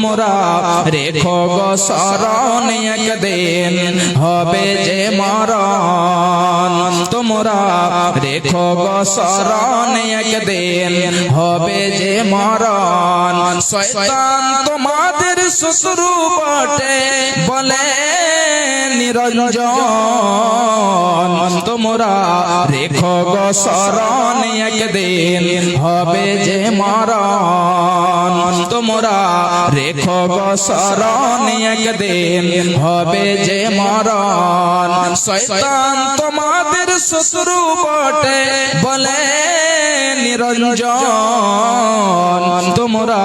তোমরা রেখো গো শরণ একদিন হবে যে মরণ তোমরা রেখো গো শরণ একদিন হবে যে মরণ শয়তান তোমাদের শ্বশুরু বটে বলে নিরঞ্জন, তোমরা রেখো গো শরণ একদিন, হবে যে মরণ। তোমরা রেখো গো শরণ একদিন, হবে যে মরণ। শয়তান তোমাদের শ্বশুরু বটে, বলে নিরঞ্জন, তোমরা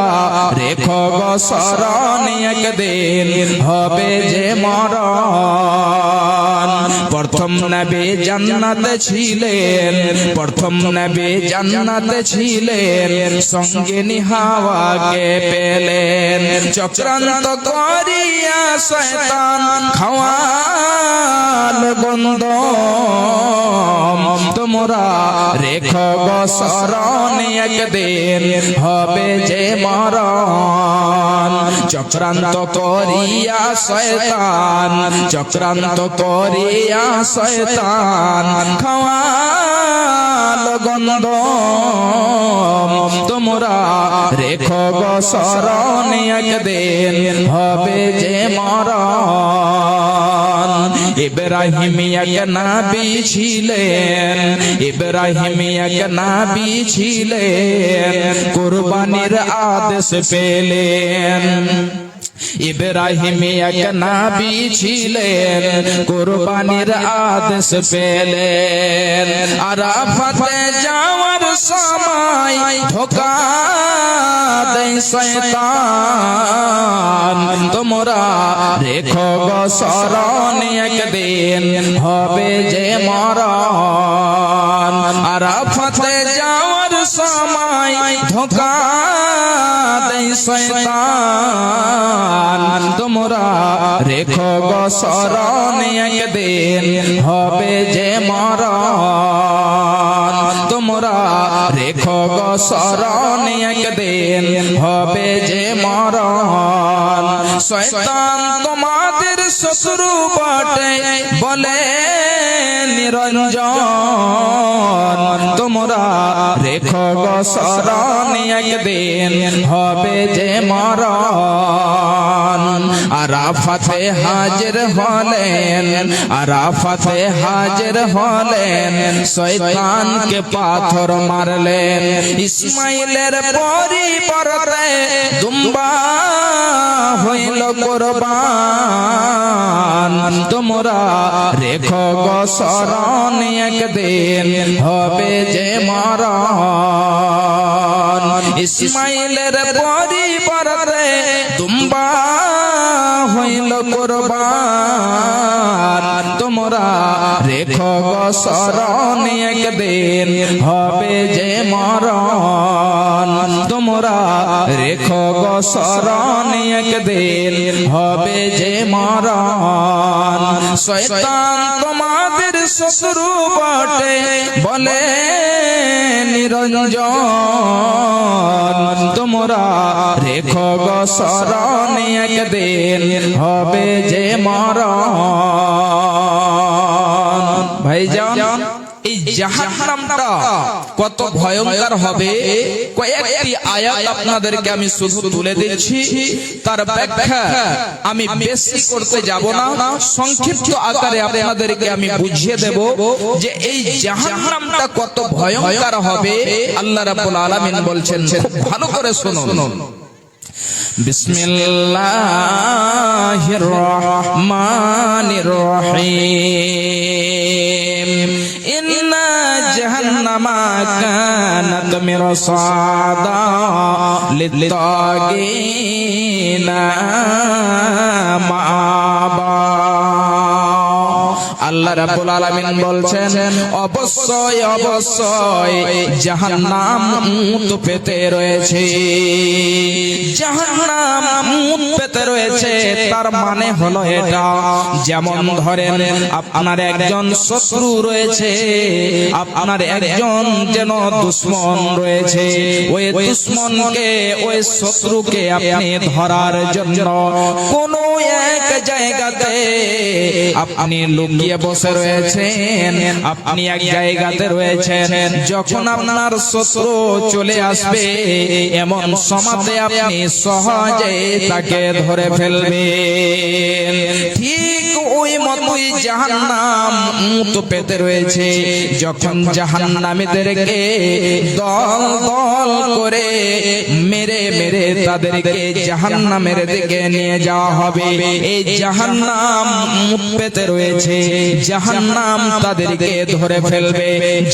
রেখো গো শরণ একদিন, হবে যে মরণ। প্রথম নবী জান্নাতে ছিলেন, প্রথম নবী জান্নাতে ছিলেন সঙ্গে নিহাওয়াকে পেলেন। চক্রান্ত করিয়া শয়তান খাওয়াল বন্ধ তোমরা রেখো গো শরণ একদিন হবে যে মরণ। চক্রান্ত করিয়া শয়তান, চক্রান্ত করিয়া শয়তান। খাওয়াল গন্ধ। তোমরা রেখো গো শরণ একদিন হবে যে মরণ। ইব্রাহিম এক নাবি ছিলেন ইব্রাহিম এক নাবি ছিলেন কুরবানির আদেশ পেলেন। ইব্রাহিম এক নাবি ছিলেন কুরবানির আদেশ পেলেন। আরাফাতে যাওয়ার সময় ধোকা দেয় শয়তান। তোমরা রেখো গো শরণ একদিন হবে যে মরণ। আরাফাতে যাওয়ার সময় ধোকা দেয় শয়তান। তোমরা রেখো গো শরণ একদিন, হবে যে মরণ। তোমরা রেখো গো শরণ একদিন, হবে যে মরণ। শয়তান শ্বশুরু বটে বলে নিরঞ্জন তোমরা রেখো গো শরণ একদিন হবে যে মরণ। আরাফাতে হাজির হলেন, আরাফাতে হাজির হলেন, শয়তানকে পাথর মারলেন। ইসমাইলের পরিবারে দুম্বা হইল কোরবান। তোমরা রেখো গো শরণ একদিন, হবে যে মরণ। ইসমাইলের পরিবারে দুম্বা হইল কোরবান। তোমরা রেখো গো শরণ একদিন, হবে যে মরণ। তোমরা রেখো গো শরণ একদিন, হবে যে মরণ। শয়তান তোমাদের শত্রু বটে, বলে নিরঞ্জন। তোমরা রেখো গো শরণ একদিন হবে যে মরণ। ভাইজান এই জাহান্নামটা কত ভয়ঙ্কর হবে কয়েকটি আয়াত আপনাদেরকে আমি শুধু তুলে দিচ্ছি তার ব্যাখ্যা আমি বেশি করতে যাব না সংক্ষিপ্ত আকারে আপনাদেরকে আমি বুঝিয়ে দেব যে এই জাহান্নামটা কত ভয়ঙ্কর হবে আল্লাহ রাব্বুল আলামিন বলছেন খুব ভালো করে শুনুন بسم الله الرحمن الرحيم إن جهنم كانت مرصادا للطاغين مآبا আল্লাহ আল্লাহ রাব্বুল আলামিন বলছেন অবশ্যই অবশ্যই জাহান্নাম মুত পেতে রয়েছে জাহান্নাম মুত পেতে রয়েছে তার মানে হলো এটা। যেমন ধরেন, আপনার একজন শত্রু রয়েছে, আপনার একজন যেন দুশ্মন রয়েছে। ওই দুশ্মনকে, ওই শত্রুকে আপনি ধরার জন্য কোনো এক জায়গাতে আপনি লুকিয়ে বসে রয়েছেন, আপনি এক জায়গাতে রয়েছেন। যখন আপনার শত্রু চলে আসবে, এমন সমাতে আপনি সহজে তাকে ধরে ফেলবেন। ঠিক ওই মতোই জাহান্নাম মুত পেতে রয়েছে। যখন জাহান্নামীদেরকে দল দল করে মেরে মেরে তাদেরকে জাহান্নামের দিকে নিয়ে যাওয়া হবে, এই জাহান্নাম মুত পেতে রয়েছে। জাহান্নাম তাদেরকে ধরে ফেলবে,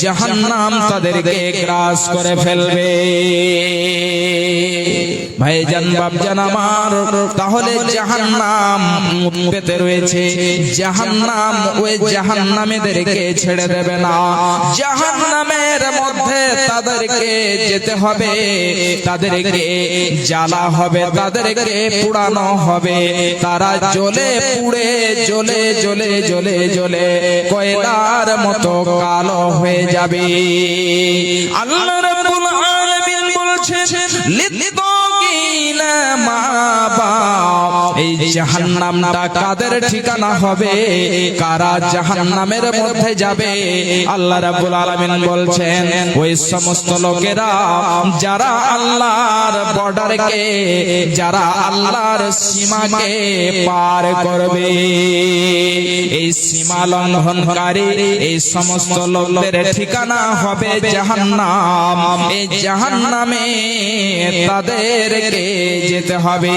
জাহান্নাম তাদেরকে গ্রাস করে ফেলবে। ভাই জান বাবজান আমার তাহলে জাহান্নাম পেতে রয়েছে। জাহান্নাম ওই জাহান্নামীদেরকে ছেড়ে দেবে না। জাহান্নামের মধ্যে তাদেরকে যেতে হবে। তাদেরকে জ্বালা হবে তাদেরকে পুড়ানো হবে। তারা জ্বলে পুড়ে জ্বলে জ্বলে জ্বলে জ্বলে কয়লার মতো কালো হয়ে যাবে। আল্লাহ রাব্বুল আলামিন বলছেন এই জাহান্নামটা কাদের ঠিকানা হবে? কারা জাহান্নামের মধ্যে যাবে? আল্লাহ রাব্বুল আলামিন বলছেন, ওই সমস্ত লোকেরা যারা আল্লাহর বর্ডারকে, যারা আল্লাহর সীমাকে পার করবে, এই সীমা লঙ্ঘনকারী, এই সমস্ত লোকদের ঠিকানা হবে জাহান্নাম। এই জাহান্নামে তাদেরকে যেতে হবে।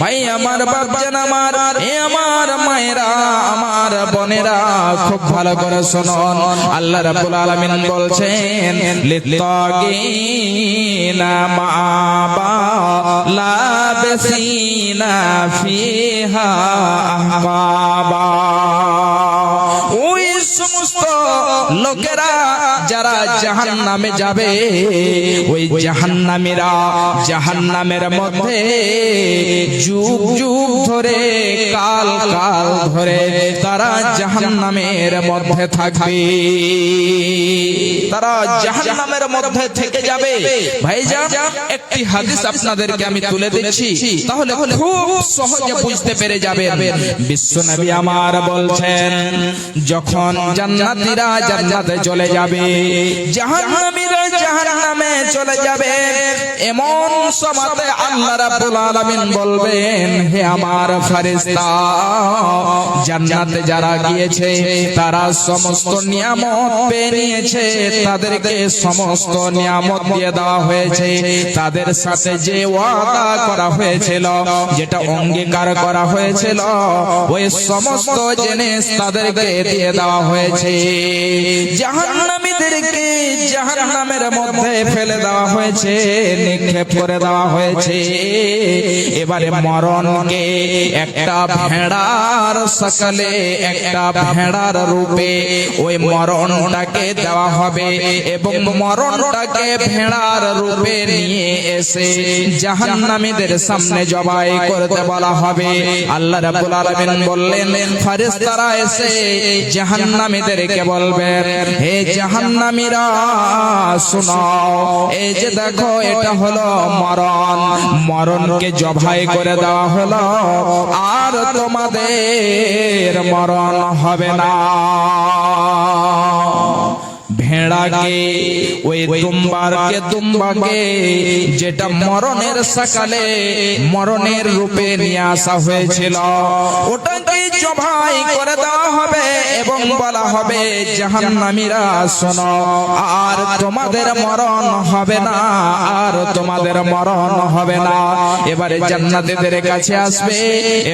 ভাই আমার বাপজান আমার, এ আমার মায়েরা, আমার বোনেরা, খুব ভালো করে শুনুন। আল্লাহ রাব্বুল আলামিন বলছেন, লিত্তাগিনা মাবা লাবসিনা ফিহা আহবাবা জাহান নামে যাবে। ওই জাহান্নামীরা জাহান্নামের মধ্যে যুগ যুগ ধরে কাল কাল ধরে তারা জাহান্নামের মধ্যে থাকবে। তারা জাহান্নামের মধ্যে থেকে যাবে। ভাইজান একটি হাদিস আপনাদেরকে আমি তুলে দিচ্ছি। তাহলে খুব সহজে বুঝতে পেরে যাবেন। বিশ্বনবী আমার বলছেন যখন জান্নাতীরা জান্নাতে চলে যাবে জাহান্নামীরা জাহান্নামে চলে যাবে। এমন সমাতে আল্লাহ রাব্বুল আলামিন বলবেন, হে আমার ফেরেশতা, জান্নাতে যারা গিয়েছে, তারা সমস্ত নিয়ামত পেয়ে নিয়েছে। তাদেরকে সমস্ত নিয়ামত দিয়ে দেওয়া হয়েছে। তাদের সাথে যে ওয়াদা করা হয়েছিল, যেটা অঙ্গীকার করা হয়েছিল, ওই সমস্ত জিনিস তাদেরকে দিয়ে দেওয়া হয়েছে। জাহান্নামীদেরকে জাহান্নামের মধ্যে ফেলে দেওয়া হয়েছে। নিক্ষেপ করে দেওয়া হয়েছে। এবারে মরণকে একটা ভেড়ার সকালে, একটা ভেড়ার রূপে ওই মরণটাকে দেওয়া হবে এবং মরণটাকে ভেড়ার রূপে নিয়ে এসে জাহান্নামীদের সামনে জবাই করতে বলা হবে। আল্লাহ রাব্বুল আলামিন বললেন, ফেরেশতারা এসে জাহান্নামীদেরকে বলবেন, হে জাহান্নামীরা, শোনো, এই যে দেখো, এটা হলো মরণ। মরণকে জবাই করে দেওয়া হলো। আর তোমাদের মরণ হবে না। ভেড়াকে, ওই দুম্বারকে যেটা মরণের সকালে মরণের রূপে নিয়ে আসা হয়েছিল ওটাকে জবাই করে দেওয়া হবে এবং বলা হবে, জাহান্নামীরা শোনো, আর তোমাদের মরণ হবে না আর তোমাদের মরণ হবে না। এবারে জান্নাতীদের কাছে আসবে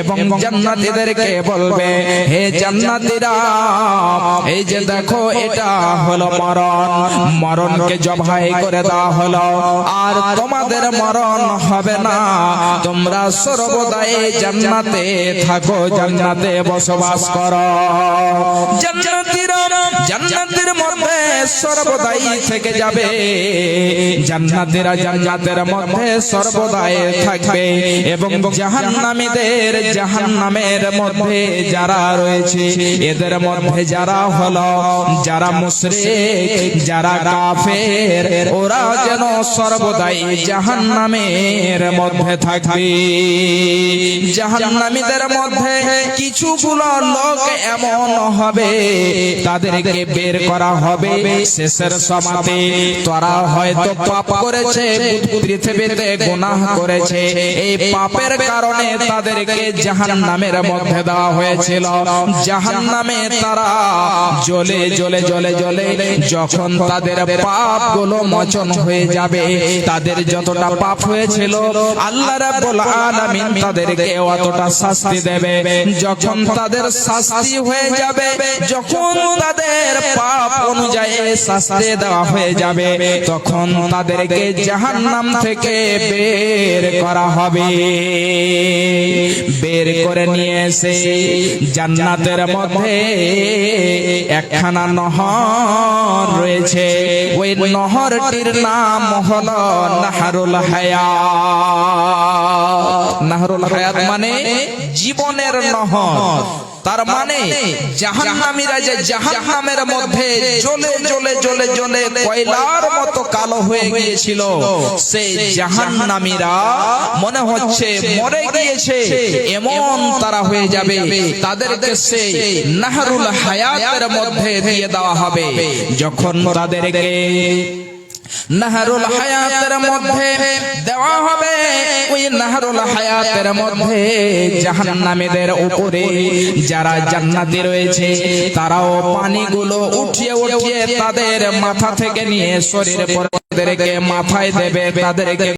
এবং জান্নাতীদেরকে বলবে হে জান্নাতীরা এই যে দেখো এটা হলো মরণ। মরণ। মরণকে জবাই করে দেওয়া হলো আর তোমাদের মরণ হবে না। তোমরা সর্বদাই জান্নাতে থাকো জান্নাতে বসবাস করো। জান্নাতীরা জান্নাতের মধ্যে সর্বদাই থেকে যাবে। জান্নাতীরা জান্নাতের মধ্যে সর্বদাই থাকবে এবং জাহান্নামীদের জাহান্নামের মধ্যে যারা রয়েছে, এদের মধ্যে যারা হলো, যারা মুশরিক, যারা কাফের, ওরা যেন সর্বদাই জাহান্নামের মধ্যে থাকবে। জাহান্নামীদের মধ্যে কিছুগুলো লোক এমন হবে, তাদেরকে বের করা হবে, শেষের সমাতে তারা হয়তো পাপ করেছে পৃথিবীতে গুনাহ করেছে। এই পাপের কারণে তাদেরকে জাহান্নামের মধ্যে দেওয়া হয়েছিল। জাহান্নামে তারা জ্বলে জ্বলে জ্বলে জ্বলে যখন তাদের পাপগুলো মোচন হয়ে যাবে, তাদের যতটা পাপ হয়েছিল, আল্লাহ রাব্বুল আলামিন তাদেরকে অতটা শাস্তি দেবে। যখন তাদের শাস্তি হয়ে যাবে, যখন তাদের পাপ শাস্তি দেওয়া হয়ে যাবে, তখন তাদেরকে জাহান্নাম থেকে বের করা হবে। বের করে নিয়ে এসে জান্নাতের মধ্যে একখানা নহর রয়েছে। ওই নহরটির নাম হলো নাহারুল হায়াত। নাহরুল হায়াত মানে জীবনের নহর। তার মানে জাহান্নামীরা যে জাহান্নামের মধ্যে জ্বলে জ্বলে জ্বলে জ্বলে কয়লার মতো কালো হয়ে গিয়েছিল। সেই জাহান্নামীরা মনে হচ্ছে মরে গিয়েছে। এমন তারা হয়ে যাবে। তাদেরকে সেই নাহরুল হায়াতের মধ্যে দিয়ে দেওয়া হবে। যখন তাদেরকে নাহারুল হায়াতের মধ্যে দেওয়া হবে। ওই নাহারুল হায়াতের মধ্যে জাহান্নামীদের উপরে যারা জান্নাতি রয়েছে, তারাও পানিগুলো উঠিয়ে উঠিয়ে তাদের মাথা থেকে নিয়ে শরীর পর তাদেরকে মাথায় দেবে, তাদেরকে